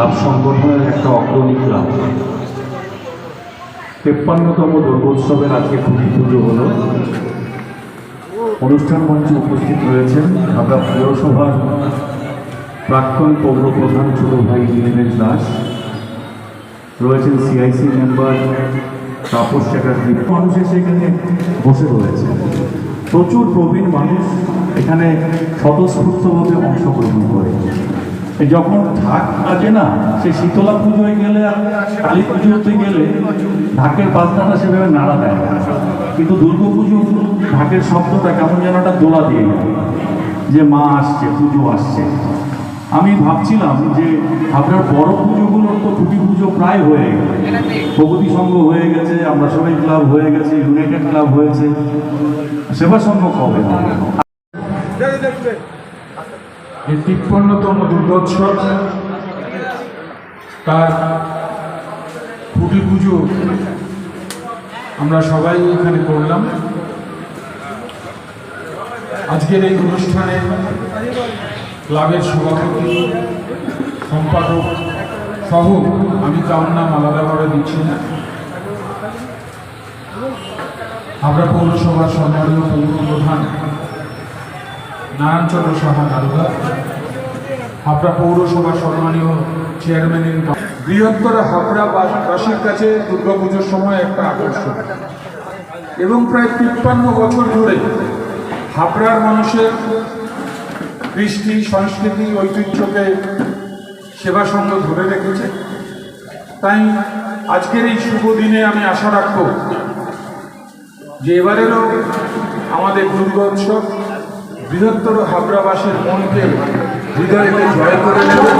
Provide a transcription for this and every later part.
Club সংগঠনের একটা অগ্রণী ক্লাব তেপ্পান্নতম দুর্গোৎসবের আজকে খুবই পুজো হলো। অনুষ্ঠান মঞ্চে উপস্থিত রয়েছেন ঢাকা পৌরসভার প্রাক্তন পৌর প্রধান ছোট ভাই নীলেশ দাস। রয়েছেন সিআইসি মেম্বার তাপস চ্যাটার্জি। মানুষ এসে এখানে বসে রয়েছে। প্রচুর প্রবীণ মানুষ এখানে স্বতঃস্ফূর্তভাবে অংশগ্রহণ করে। যখন ঢাক বাজে না, সে শীতলা পুজোয় গেলে আর কালী পুজোতে গেলে ঢাকের বাজনাটা সেভাবে নাড়া দেয় কিন্তু দুর্গা পুজো ঢাকের শব্দটা কেমন যেন একটা দোলা দিয়ে যে মা আসছে, পুজো আসছে। আমি ভাবছিলাম যে আপনার বড় পুজোগুলোর তো খুবই পুজো প্রায় হয়ে গেছে। প্রগতি সংঘ হয়ে গেছে, আমরা সবাই ক্লাব হয়ে গেছে, ইউনাইটেড ক্লাব হয়েছে। সেবা সংঘ কবে এই তিপ্পান্নতম দুর্গোৎসব, তার খুঁটি পুজো আমরা সবাই এখানে করলাম। আজকের এই অনুষ্ঠানে ক্লাবের সভাপতি, সম্পাদক সহ আমি তার নাম আলাদাভাবে দিচ্ছি না। আমরা পৌরসভার সম্মানীয় পৌর প্রধান নারায়ণচন্দ্র সাহা নারুদা হাবড়া পৌরসভা সম্মানীয় চেয়ারম্যানের বৃহত্তর হাবড়া বাসীর কাছে দুর্গাপুজোর সময় একটা আকর্ষণ। এবং প্রায় তিপ্পান্ন বছর ধরে হাবড়ার মানুষের কৃষ্টি, সংস্কৃতি, ঐতিহ্যকে সেবা সংঘ ধরে রেখেছে। তাই আজকের এই শুভ দিনে আমি আশা রাখব যে এবারেরও আমাদের দুর্গোৎসব বৃহত্তর হাবড়াবাসীর মনকে হৃদয়কে জয় করে নেবে।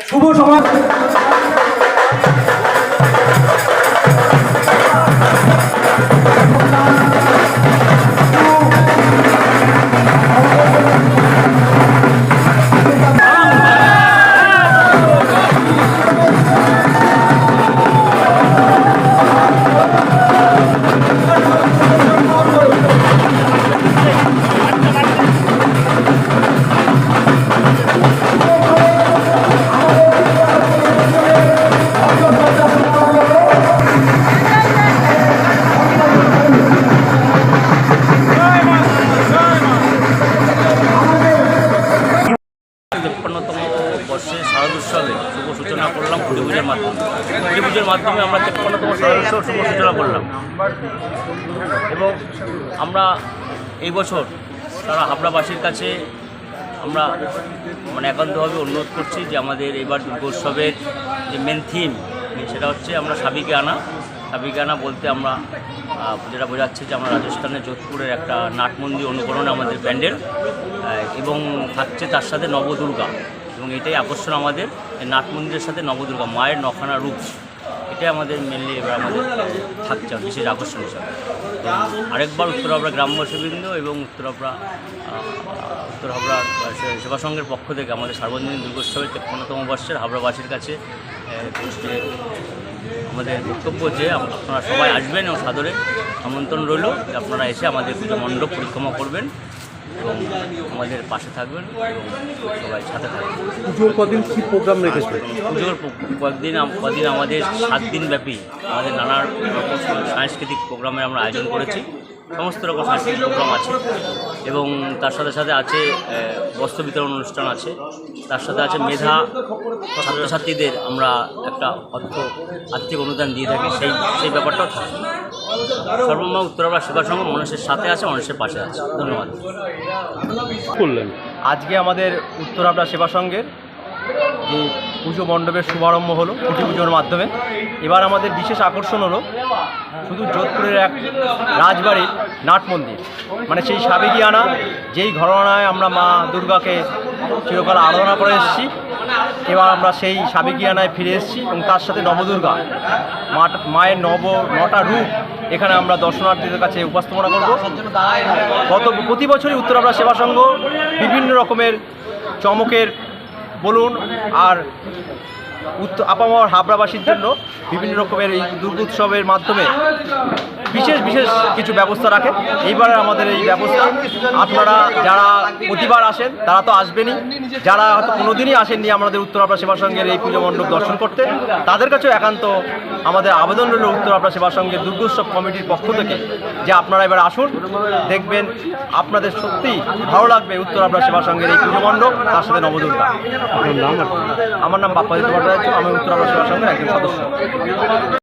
শুভ সমাজ বর্ষে শারদোৎসবে শুভ সূচনা করলাম কুড়ি পুজোর মাধ্যমে। কুড়ি পুজোর মাধ্যমে আমরা তেপ্পান্নতম শারদোৎসব শুভ সূচনা করলাম। এবং আমরা এই বছর তারা হাবড়াবাসীর কাছে আমরা মানে একান্তভাবে অনুরোধ করছি যে আমাদের এবার দুর্গোৎসবের যে মেন থিম সেটা হচ্ছে আমরা সাবিকে আনা সাবিকে আনা বলতে আমরা যেটা বোঝাচ্ছে যে আমরা রাজস্থানের যোধপুরের একটা নাটমন্দির অনুকরণে আমাদের প্যান্ডেল এবং থাকছে তার সাথে নবদুর্গা। এবং এটাই আকর্ষণ আমাদের এই নাটমন্দিরের সাথে নবদুর্গা, মায়ের নখানা রূপ। এটাই আমাদের মেনলি এবার আমাদের থাকছে বিশেষ আকর্ষণ হিসাবে। আরেকবার উত্তর হাবড়া গ্রামবাসীবৃন্দ এবং উত্তর হাবড়া উত্তর হাবড়া সেবা সংঘের পক্ষ থেকে আমাদের সার্বজনীন দুর্গোৎসবের তেপ্পান্নতম বর্ষের হাবড়াবাসীর কাছে আমাদের বক্তব্য যে আপনারা সবাই আসবেন এবং সাদরে আমন্ত্রণ রইল। আপনারা এসে আমাদের পুজো মণ্ডপ পরিক্রমা করবেন। এবং আমাদের পাশে থাকবেন এবং সবাই সাথে থাকবেন। পুজোর কদিন কি প্রোগ্রাম রেখেছে পুজোর কয়েকদিন কদিন আমাদের সাত দিন ব্যাপী আমাদের নানা রকম সাংস্কৃতিক প্রোগ্রামের আমরা আয়োজন করেছি। সমস্ত রকম সাংস্কৃতিক প্রোগ্রাম আছে। এবং তার সাথে সাথে আছে বস্ত্র বিতরণ অনুষ্ঠান আছে। তার সাথে আছে মেধা ছাত্রছাত্রীদের আমরা একটা অর্থ আর্থিক অনুদান দিয়ে থাকি। সেই সেই ব্যাপারটাও থাকে। সর্বময় উত্তরবঙ্গ সেবা সংঘ মানুষের সাথে আছে মানুষের পাশে আছে। ধন্যবাদ। করলেন আজকে আমাদের উত্তর হাবড়া সেবা সংঘের যে পুজো মণ্ডপের শুভারম্ভ হলো কুটি পুজোর মাধ্যমে। এবার আমাদের বিশেষ আকর্ষণ হলো শুধু যোধপুরের এক রাজবাড়ির নাট মন্দির। মানে সেই সাবেকিয়ানা যেই ঘরানায় আমরা মা দুর্গাকে চিরকাল আরাধনা করে এসেছি এবার আমরা সেই সাবেকিয়ানায় ফিরে এসেছি এবং তার সাথে নবদুর্গা মায়ের নব, নটা রূপ এখানে আমরা দর্শনার্থীদের কাছে উপস্থাপনা করব। গত প্রতি বছরই উত্তরাপড়া সেবা সংঘ বিভিন্ন রকমের চমকের বলুন আর উত্তর আপামর হাবড়াবাসীর জন্য বিভিন্ন রকমের এই দুর্গোৎসবের মাধ্যমে বিশেষ বিশেষ কিছু ব্যবস্থা রাখে। এইবারে আমাদের এই ব্যবস্থা আপনারা যারা প্রতিবার আসেন তারা তো আসবেনই। যারা হয়তো কোনোদিনই আসেননি আমাদের উত্তরাপড়া সেবা সংঘের এই পুজো মণ্ডপ দর্শন করতে তাদের কাছেও একান্ত আমাদের আবেদন রইল উত্তরাপড়া সেবা সংঘের দুর্গোৎসব কমিটির পক্ষ থেকে যে আপনারা এবার আসুন দেখবেন আপনাদের সত্যি ভালো লাগবে উত্তরাপড়া সেবা সংঘের এই পুজো মণ্ডপ তার সাথে নবদুর্গা। আমার নাম বাপ্পাদিত্য ভট্টাচার্য আমি উত্তরাপড়া সেবা সংঘের একজন সদস্য।